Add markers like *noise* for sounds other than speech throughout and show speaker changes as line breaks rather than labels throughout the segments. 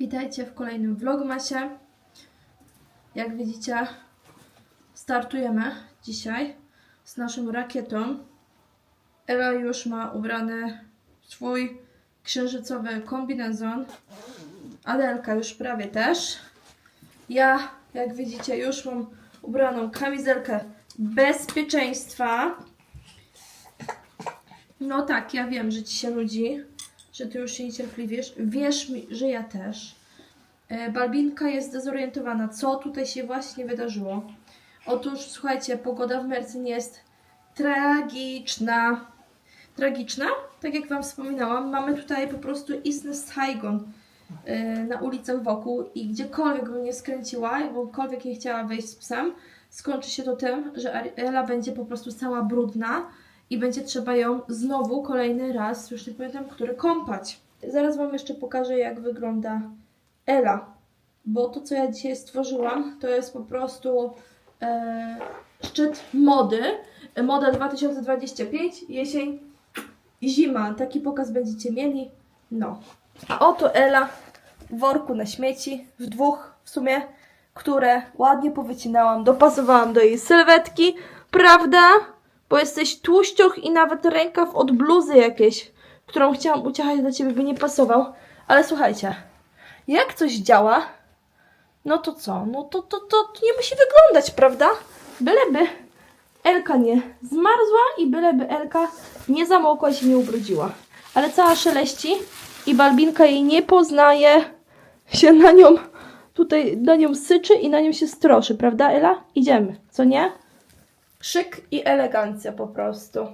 Witajcie w kolejnym vlogmasie. Jak widzicie, startujemy dzisiaj z naszą rakietą. Ela już ma ubrany swój księżycowy kombinezon. Adelka już prawie też. Ja, jak widzicie, już mam ubraną kamizelkę bezpieczeństwa. No tak, ja wiem, że ci się nudzi, że ty już się niecierpliwiesz. Wierz mi, że ja też. E, Balbinka jest zdezorientowana. Co tutaj się właśnie wydarzyło? Otóż, słuchajcie, pogoda w Mercynie jest tragiczna. Tragiczna? Tak jak Wam wspominałam, mamy tutaj po prostu istny Saigon e, na ulicach wokół i gdziekolwiek bym nie skręciła, jakkolwiek nie chciała wejść z psem, skończy się to tym, że Ariela będzie po prostu cała brudna i będzie trzeba ją znowu kolejny raz, już nie pamiętam, który kąpać. Zaraz Wam jeszcze pokażę, jak wygląda Ela, bo to, co ja dzisiaj stworzyłam, to jest po prostu e, szczyt mody. Moda 2025, jesień zima. Taki pokaz będziecie mieli. No. A oto Ela w worku na śmieci, w dwóch w sumie, które ładnie powycinałam, dopasowałam do jej sylwetki, prawda? Bo jesteś tłuściuch i nawet rękaw od bluzy jakieś, którą chciałam uciachać do ciebie, by nie pasował. Ale słuchajcie, jak coś działa, no to co? No to, to, to, to nie musi wyglądać, prawda? Byleby Elka nie zmarzła i byleby Elka nie zamokła się nie ubrudziła. Ale cała szeleści i Balbinka jej nie poznaje, się na nią tutaj na nią syczy i na nią się stroszy, prawda Ela? Idziemy, co nie? Szyk i elegancja po prostu.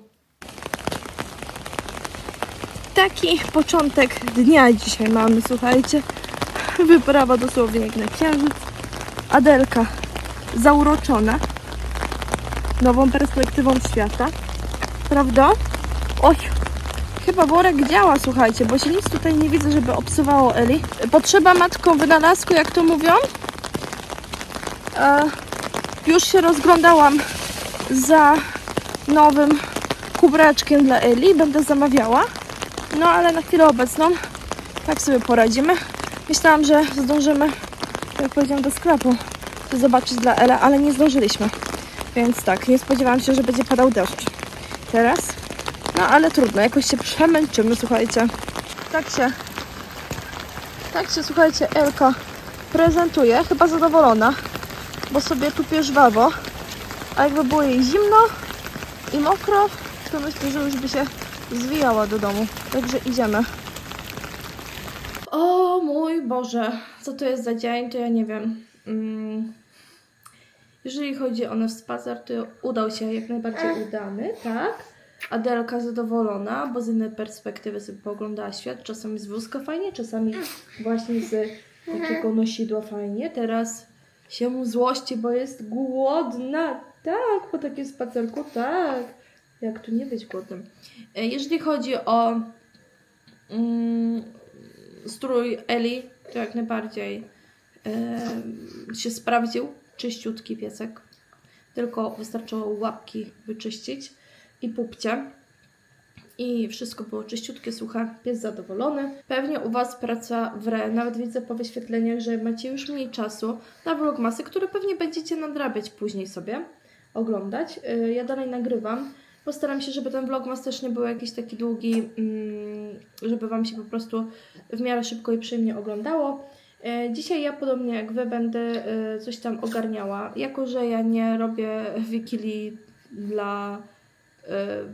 Taki początek dnia dzisiaj mamy, słuchajcie. Wyprawa dosłownie jak na księżyc. Adelka zauroczona nową perspektywą świata. Prawda? Oj, chyba worek działa, słuchajcie, bo się nic tutaj nie widzę, żeby obsuwało Eli. Potrzeba matką wynalazku, jak to mówią. E, już się rozglądałam za nowym kubraczkiem dla Eli. Będę zamawiała. No ale na chwilę obecną tak sobie poradzimy. Myślałam, że zdążymy, jak powiedziałam, do sklepu to zobaczyć dla Ela, ale nie zdążyliśmy. Więc tak, nie spodziewałam się, że będzie padał deszcz teraz. No ale trudno, jakoś się przemęczymy, słuchajcie. Tak się, tak się, słuchajcie, Elka prezentuje. Chyba zadowolona, bo sobie tupie żwawo. A jakby było jej zimno i mokro, to myślę, że już by się zwijała do domu. Także idziemy. O mój Boże, co to jest za dzień, to ja nie wiem. Mm. Jeżeli chodzi o nasz spacer, to udał się jak najbardziej udany, tak? Adelka zadowolona, bo z innej perspektywy sobie pooglądała świat. Czasami z wózka fajnie, czasami właśnie z takiego nosidła fajnie. Teraz się mu złości, bo jest głodna. Tak, po takim spacerku, tak. Jak tu nie być głodnym. E, Jeżeli chodzi o mm, strój Eli, to jak najbardziej e, się sprawdził. Czyściutki piesek. Tylko wystarczyło łapki wyczyścić i pupcie. I wszystko było czyściutkie, suche, pies zadowolony. Pewnie u Was praca w re, nawet widzę po wyświetleniach, że macie już mniej czasu na vlogmasy, które pewnie będziecie nadrabiać później sobie, oglądać. Yy, Ja dalej nagrywam. Postaram się, żeby ten vlogmas też nie był jakiś taki długi, mm, żeby Wam się po prostu w miarę szybko i przyjemnie oglądało. E, Dzisiaj ja podobnie jak Wy będę e, coś tam ogarniała. Jako, że ja nie robię wikili dla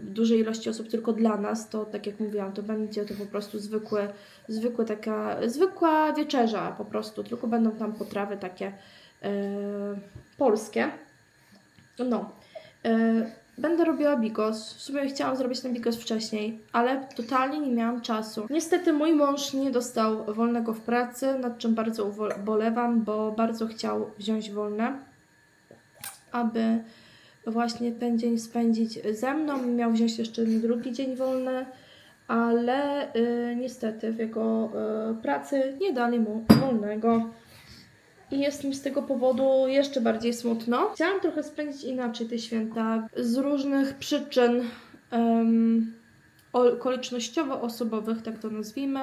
dużej ilości osób, tylko dla nas, to tak jak mówiłam, to będzie to po prostu zwykłe, zwykłe taka, zwykła wieczerza po prostu, tylko będą tam potrawy takie polskie. No. E, Będę robiła bigos. W sumie chciałam zrobić ten bigos wcześniej, ale totalnie nie miałam czasu. Niestety mój mąż nie dostał wolnego w pracy, nad czym bardzo ubolewam, bo bardzo chciał wziąć wolne, aby właśnie ten dzień spędzić ze mną. Miał wziąć jeszcze drugi dzień wolny, ale y, niestety w jego y, pracy nie dali mu wolnego. I jest mi z tego powodu jeszcze bardziej smutno. Chciałam trochę spędzić inaczej te święta. Z różnych przyczyn um, okolicznościowo-osobowych, tak to nazwijmy.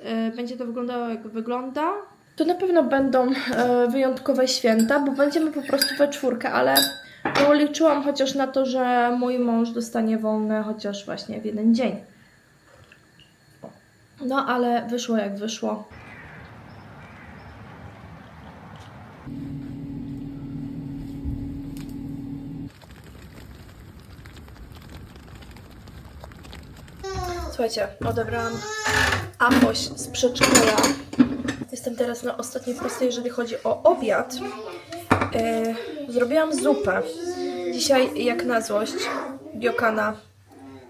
e, będzie to wyglądało jak wygląda. To na pewno będą e, wyjątkowe święta, bo będziemy po prostu we czwórkę, ale no, liczyłam chociaż na to, że mój mąż dostanie wolne chociaż właśnie w jeden dzień. No ale wyszło jak wyszło. Słuchajcie, odebrałam Apoś z przedszkola. Jestem teraz na ostatniej prostej, jeżeli chodzi o obiad. E, zrobiłam zupę. Dzisiaj, jak na złość, biokana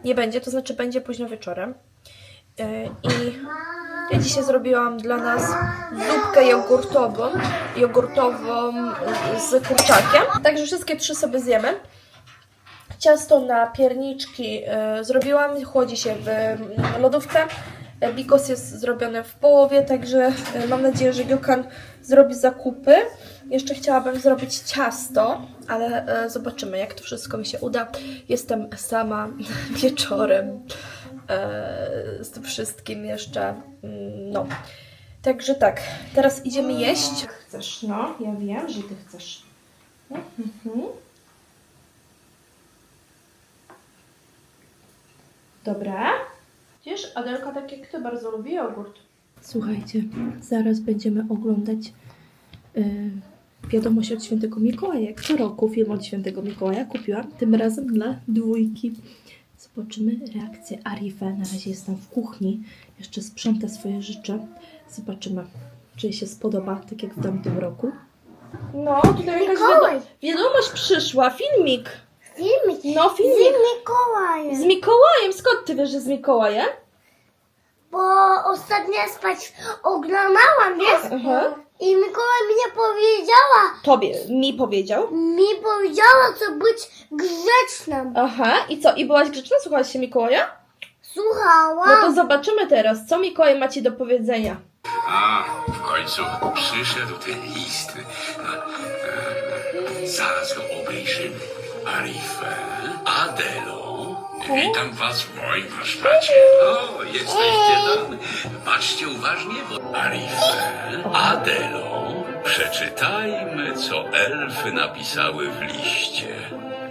nie będzie, to znaczy będzie późno wieczorem. E, I ja dzisiaj zrobiłam dla nas zupkę jogurtową, jogurtową z kurczakiem. Także wszystkie trzy sobie zjemy. Ciasto na pierniczki e, zrobiłam, chłodzi się w mm, lodówce. E, Bigos jest zrobiony w połowie, także e, mam nadzieję, że Giokan zrobi zakupy. Jeszcze chciałabym zrobić ciasto, ale zobaczymy, jak to wszystko mi się uda. Jestem sama *laughs* wieczorem z tym wszystkim jeszcze. mm, No. Także tak, teraz idziemy jeść. Chcesz, no, ja wiem, że ty chcesz. Mhm. Dobra. Wiesz, Adelka tak jak ty bardzo lubi jogurt. Słuchajcie, zaraz będziemy oglądać yy, wiadomość od świętego Mikołaja. Jak co roku film od świętego Mikołaja kupiłam, tym razem dla dwójki. Zobaczymy reakcję Arifę. Na razie jest tam w kuchni. Jeszcze sprząta swoje rzeczy. Zobaczymy, czy jej się spodoba, tak jak w tamtym roku. No, tutaj jakaś
Mikołaj.
wiadomość przyszła, filmik.
Filmik
No,
z. Mikołajem.
Z Mikołajem. Skąd ty wiesz, że z Mikołajem?
Bo ostatnio spać oglądałam, wiesz?
Aha.
I Mikołaj mi nie powiedziała.
Tobie, mi powiedział.
Mi powiedziała, co być grzecznym.
Aha, i co? I byłaś grzeczna? Słuchałaś się Mikołaja?
Słuchałam.
No to zobaczymy teraz, co Mikołaj ma ci do powiedzenia.
A, w końcu przyszedł ten list. E, e, Zaraz go obejrzymy. Arifę, Adelo, witam was w moim warsztacie. O, jesteście tam. Patrzcie uważnie, bo Arifę, Adelo, przeczytajmy, co elfy napisały w liście.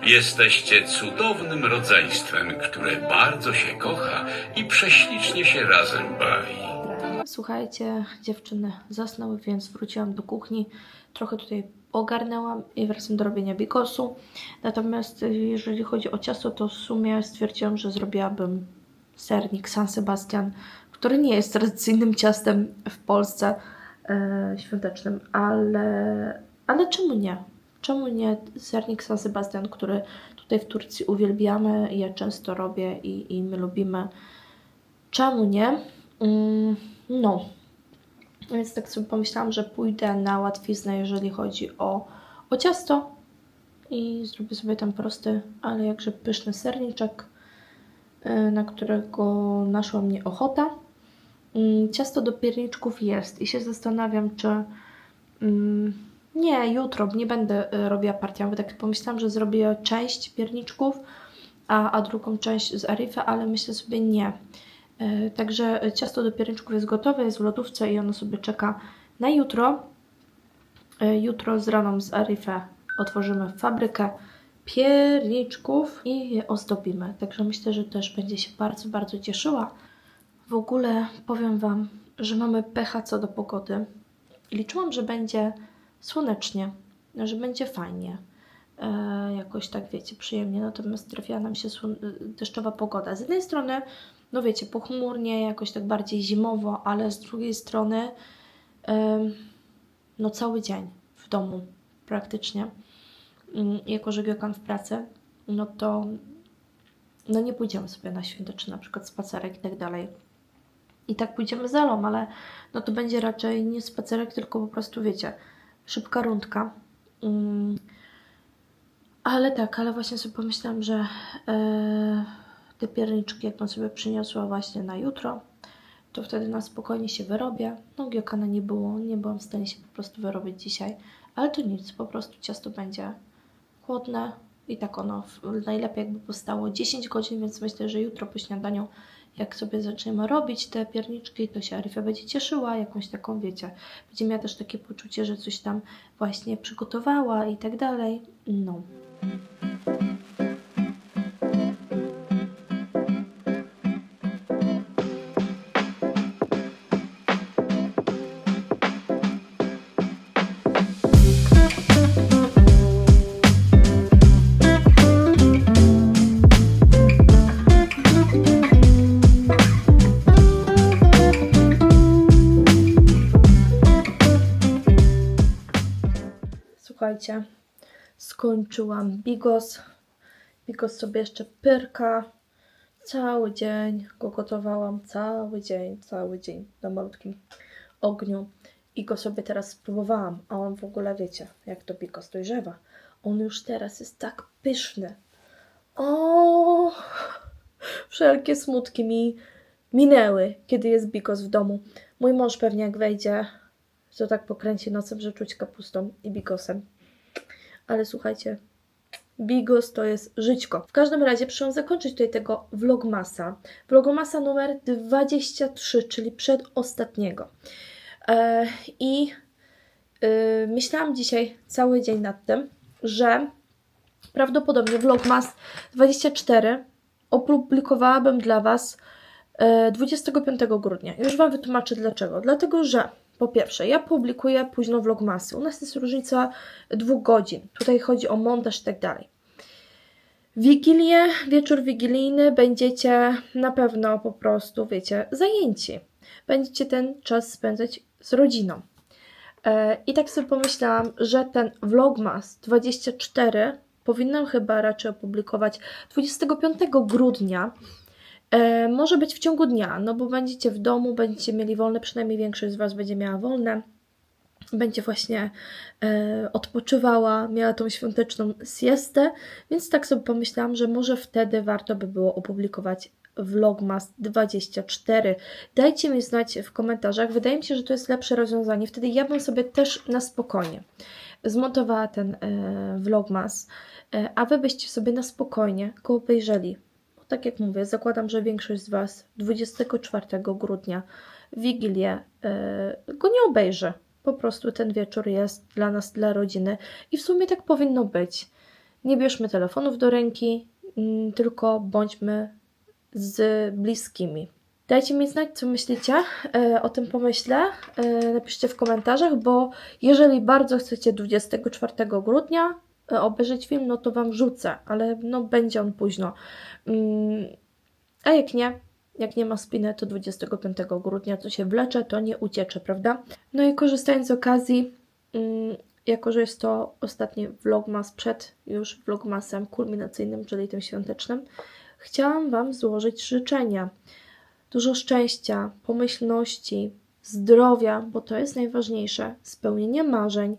Jesteście cudownym rodzeństwem, które bardzo się kocha i prześlicznie się razem bawi.
Słuchajcie, dziewczyny zasnęły, więc wróciłam do kuchni. Trochę tutaj ogarnęłam i wracam do robienia bigosu. Natomiast y, jeżeli chodzi o ciasto, to w sumie stwierdziłam, że zrobiłabym sernik San Sebastian, który nie jest tradycyjnym ciastem w Polsce e, świątecznym, ale, ale czemu nie? Czemu nie sernik San Sebastian, który tutaj w Turcji uwielbiamy, ja często robię i, i my lubimy. Czemu nie? Mm, no. Więc tak sobie pomyślałam, że pójdę na łatwiznę, jeżeli chodzi o, o ciasto i zrobię sobie tam prosty, ale jakże pyszny serniczek, y, na którego naszła mnie ochota. Mm, Ciasto do pierniczków jest i się zastanawiam, czy mm, nie, jutro nie będę y, robiła partią, bo tak pomyślałam, że zrobię część pierniczków, a, a drugą część z Arify, ale myślę sobie nie. E, Także ciasto do pierniczków jest gotowe, jest w lodówce i ono sobie czeka na jutro. E, Jutro z raną z Arifę otworzymy fabrykę pierniczków i je ozdobimy. Także myślę, że też będzie się bardzo, bardzo cieszyła. W ogóle powiem Wam, że mamy pecha co do pogody. Liczyłam, że będzie słonecznie, że będzie fajnie. E, jakoś tak, wiecie, przyjemnie. Natomiast trafiła nam się deszczowa pogoda. Z jednej strony no wiecie, pochmurnie, jakoś tak bardziej zimowo, ale z drugiej strony no cały dzień w domu praktycznie. Mm, Jako, że Giokan w pracy, no to no nie pójdziemy sobie na świąteczny na przykład spacerek i tak dalej. I tak pójdziemy za Lom, ale no to będzie raczej nie spacerek, tylko po prostu wiecie, szybka rundka. Mm, ale tak, ale właśnie sobie pomyślałam, że e, te pierniczki, jak bym sobie przyniosła właśnie na jutro, to wtedy na spokojnie się wyrobię. No giokana nie było, nie byłam w stanie się po prostu wyrobić dzisiaj, ale to nic, po prostu ciasto będzie chłodne i tak ono najlepiej jakby postało 10 godzin, więc myślę, że jutro po śniadaniu jak sobie zaczniemy robić te pierniczki, to się Arifia będzie cieszyła jakąś taką, wiecie, będzie miała też takie poczucie, że coś tam właśnie przygotowała i tak dalej. No. Skończyłam bigos. Bigos sobie jeszcze pyrka. Cały dzień go gotowałam, cały dzień, cały dzień na malutkim ogniu. I go sobie teraz spróbowałam, a on w ogóle, wiecie, jak to bigos dojrzewa. On już teraz jest tak pyszny. O, wszelkie smutki mi minęły, kiedy jest bigos w domu. Mój mąż pewnie jak wejdzie, to tak pokręci nosem, że czuć kapustą i bigosem. Ale słuchajcie, bigos to jest żyćko. W każdym razie przyszłam zakończyć tutaj tego vlogmasa. Vlogmasa numer 23, czyli przedostatniego. I y, myślałam dzisiaj cały dzień nad tym, że prawdopodobnie vlogmas 24 opublikowałabym dla Was e, 25 grudnia. Już Wam wytłumaczę dlaczego. Dlatego, że po pierwsze, ja publikuję późno vlogmasy. U nas jest różnica dwóch godzin. Tutaj chodzi o montaż i tak dalej. Wigilię, wieczór wigilijny będziecie na pewno po prostu, wiecie, zajęci. Będziecie ten czas spędzać z rodziną. E, I tak sobie pomyślałam, że ten vlogmas 24 powinnam chyba raczej opublikować 25 grudnia. E, może być w ciągu dnia, no bo będziecie w domu, będziecie mieli wolne, przynajmniej większość z Was będzie miała wolne. Będzie właśnie e, odpoczywała, miała tą świąteczną siestę, więc tak sobie pomyślałam, że może wtedy warto by było opublikować Vlogmas 24. Dajcie mi znać w komentarzach. Wydaje mi się, że to jest lepsze rozwiązanie. Wtedy ja bym sobie też na spokojnie zmontowała ten e, Vlogmas, e, a Wy byście sobie na spokojnie go obejrzeli tak jak mówię, zakładam, że większość z Was 24 grudnia Wigilię yy, go nie obejrzy. Po prostu ten wieczór jest dla nas, dla rodziny i w sumie tak powinno być. Nie bierzmy telefonów do ręki, yy, tylko bądźmy z bliskimi. Dajcie mi znać, co myślicie yy, o tym pomyśle. Yy, napiszcie w komentarzach, bo jeżeli bardzo chcecie 24 grudnia e, obejrzeć film, no to Wam rzucę, ale no będzie on późno. Mm, A jak nie, jak nie ma spiny, to 25 grudnia co się wlecze, to nie uciecze, prawda? No i korzystając z okazji, mm, jako że jest to ostatni vlogmas przed już vlogmasem kulminacyjnym, czyli tym świątecznym, chciałam Wam złożyć życzenia. Dużo szczęścia, pomyślności, zdrowia, bo to jest najważniejsze, spełnienia marzeń.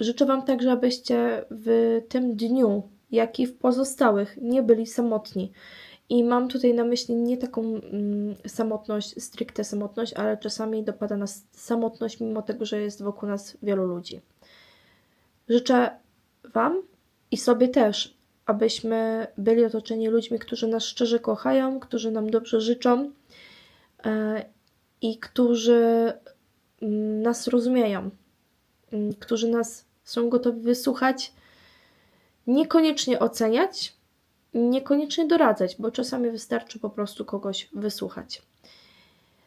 Życzę Wam także, abyście w tym dniu jak i w pozostałych nie byli samotni. I mam tutaj na myśli nie taką mm, samotność, stricte samotność, ale czasami dopada nas samotność, mimo tego, że jest wokół nas wielu ludzi. Życzę Wam i sobie też, abyśmy byli otoczeni ludźmi, którzy nas szczerze kochają, którzy nam dobrze życzą e, i którzy mm, nas rozumieją, mm, którzy nas są gotowi wysłuchać niekoniecznie oceniać, niekoniecznie doradzać, bo czasami wystarczy po prostu kogoś wysłuchać.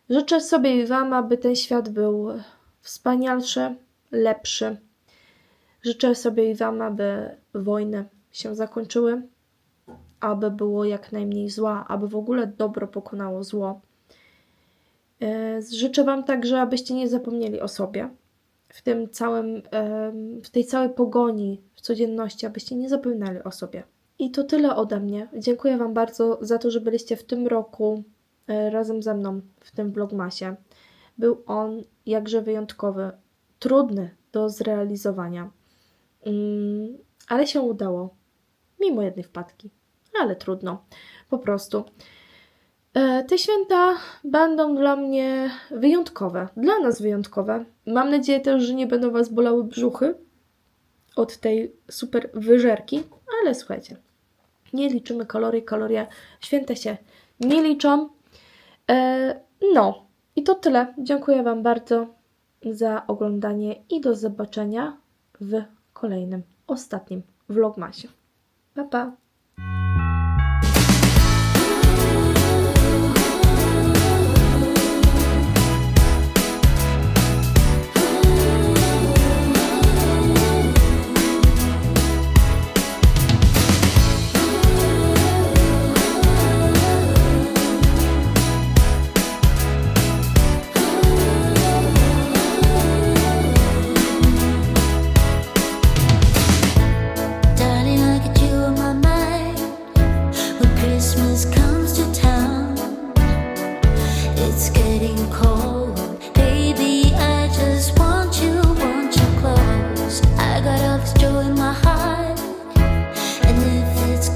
Życzę sobie i Wam, aby ten świat był wspanialszy, lepszy. Życzę sobie i Wam, aby wojny się zakończyły, aby było jak najmniej zła, aby w ogóle dobro pokonało zło. E, Życzę Wam także, abyście nie zapomnieli o sobie, w tym całym, w tej całej pogoni w codzienności, abyście nie zapominali o sobie. I to tyle ode mnie. Dziękuję Wam bardzo za to, że byliście w tym roku e, razem ze mną w tym vlogmasie. Był on jakże wyjątkowy, trudny do zrealizowania, Mm, ale się udało, mimo jednej wpadki, ale trudno, po prostu. E, Te święta będą dla mnie wyjątkowe, dla nas wyjątkowe. Mam nadzieję też, że nie będą Was bolały brzuchy od tej super wyżerki, ale słuchajcie, nie liczymy kalorii, kalorie, święta się nie liczą. E, no, i to tyle. Dziękuję Wam bardzo za oglądanie i do zobaczenia w kolejnym, ostatnim vlogmasie. Pa, pa!